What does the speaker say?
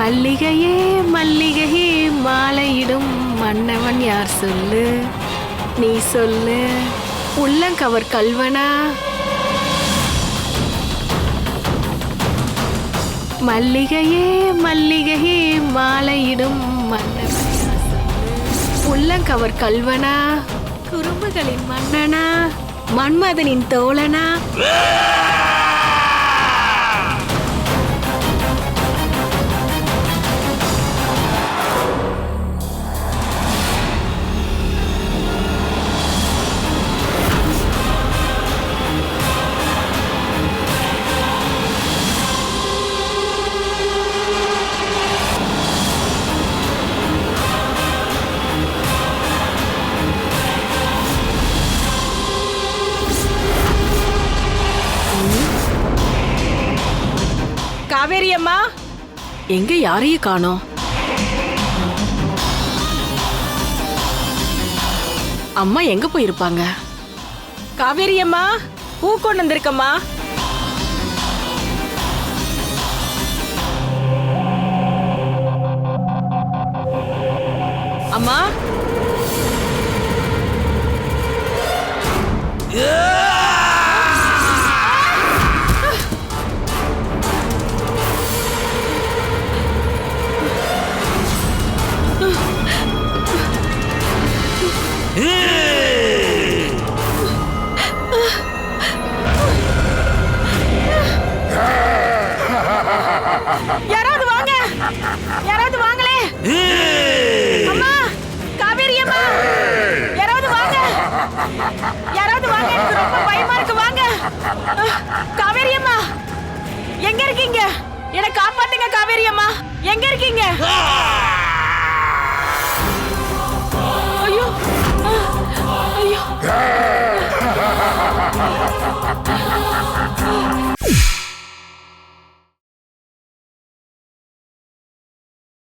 மல்லிகையே மல்லிகையே மாலையிடும் மன்னவன் யார் சொல்லு? நீ சொல்லு. உள்ளங்கவர் கல்வனா மல்லிகையே மல்லிகையே மாலையிடும் மன்னவன் உள்ளங்கவர் கல்வனா குறும்புகளின் மன்னனா. மன்மதனின் தோழனா. காவேரி அம்மா எங்க யாரையும் காணோம்? அம்மா எங்க போயிருப்பாங்க? காவேரி அம்மா பூ கொண்டு வந்திருக்கம்மா. அம்மா. யாராவது வாங்க. யாராவது வாங்களே. அம்மா காவேரி அம்மா. யாராவது வாங்க. யாராவது வாங்க. எனக்கு ரொம்ப பயமா இருக்கு. வாங்க. காவேரி அம்மா எங்க இருக்கீங்க? என்ன காப்பாத்துங்க காவேரி அம்மா. எங்க இருக்கீங்க?